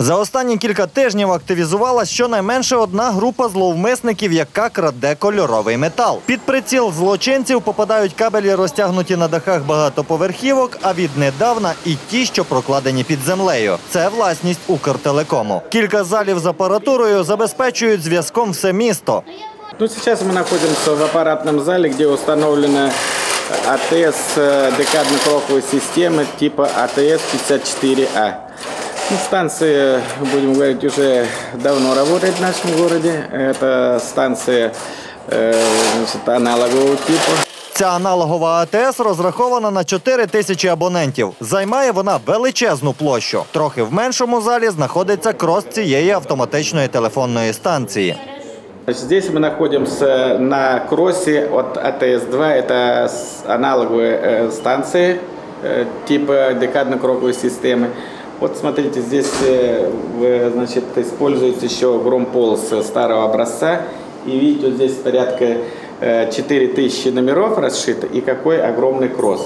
За останні кілька тижнів активізувалась щонайменше одна група зловмисників, яка краде кольоровий метал. Під приціл злочинців попадають кабелі, розтягнуті на дахах багатоповерхівок, а віднедавна і ті, що прокладені під землею. Це власність Укртелекому. Кілька залів з апаратурою забезпечують зв'язком все місто. Ну, сейчас мы находимся в аппаратном зале, где установлена АТС э, декадно-кроковой системы типа АТС-54А. Ну, станция, будем говорить, уже давно работает в нашем городе. Это станция э, значит, аналогового типа. Ця аналогова АТС розрахована на 4 тисячі абонентів. Займає вона величезну площу. Трохи в меншому залі знаходиться крос цієї автоматичної телефонної станції. Значит, здесь мы находимся на кроссе от АТС-2. Это с- аналоговые э, станции э, типа декадно-кроковой системы. Вот смотрите, здесь э, в- значит, используется еще громполос старого образца. И видите, вот здесь порядка э, 4000 номеров расшито. И какой огромный кросс.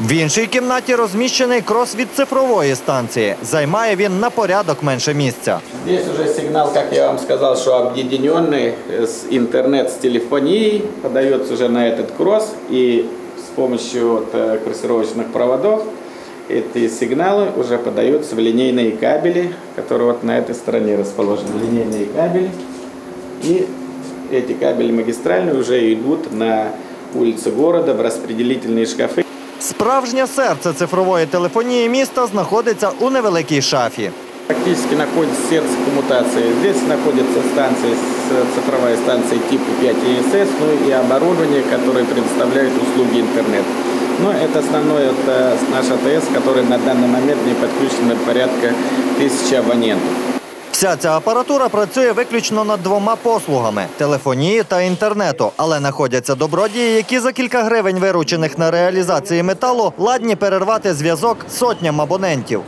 В іншій кімнаті розміщений крос від цифрової станції. Займає він на порядок менше місця. Здесь уже сигнал, как я вам сказал, что объединенный э, с интернет с телефонией подается уже на этот кросс и с помощью вот, э, курсировочных проводов эти сигналы уже подаются в линейные кабели, которые вот на этой стороне расположены. Линейные кабели. И эти кабели магистральные уже идут на улицы города в распределительные шкафы. Справжнє серце цифрової телефонії міста знаходиться у невеликій шафі. Практически находится сердце коммутации. Здесь находится станция, с- цифровая станция типа 5 ЕСС, ну и оборудование, которое предоставляет услуги интернет. Но это основное это наш АТС, который на данный момент не подключен порядка тысячи абонентов. Вся ця апаратура працює виключно над двома послугами телефонії та інтернету, але знаходяться добродії, які за кілька гривень, виручених на реалізації металу, ладні перервати зв'язок сотням абонентів.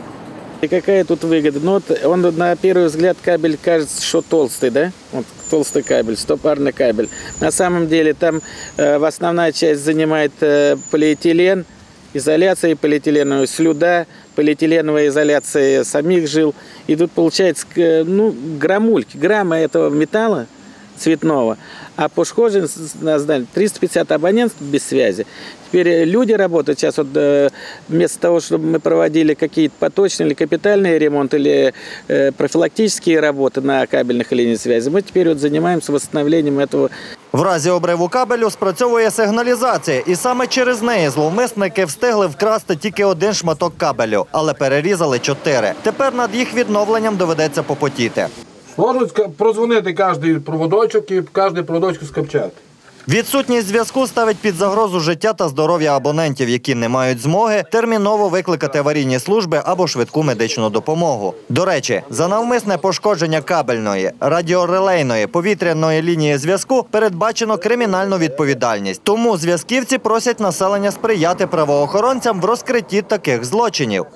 И какая тут выгода? Ну вот он на первый взгляд кабель кажется, что толстый, да? Вот толстый кабель, стопарный кабель. На самом деле там э, в основная часть занимает э, полиэтилен, изоляция полиэтиленовая слюда, полиэтиленовая изоляция самих жил. И тут получается к- ну, граммульки, грамма этого металла цветного, а пошкоджен на здании 350 абонентов без связи. Теперь э, люди работают сейчас, вот, э, вместо того, чтобы мы проводили какие-то поточные или капитальные ремонты, или э, профилактические работы на кабельных линиях связи, мы теперь вот занимаемся восстановлением этого В разі обриву кабелю спрацьовує сигналізація, і саме через неї зловмисники встигли вкрасти тільки один шматок кабелю, але перерізали чотири. Тепер над їх відновленням доведеться попотіти. Можуть прозвонити кожний проводочок і кожний проводочок скапчати. Відсутність зв'язку ставить під загрозу життя та здоров'я абонентів, які не мають змоги терміново викликати аварійні служби або швидку медичну допомогу. До речі, за навмисне пошкодження кабельної, радіорелейної, повітряної лінії зв'язку передбачено кримінальну відповідальність. Тому зв'язківці просять населення сприяти правоохоронцям в розкритті таких злочинів.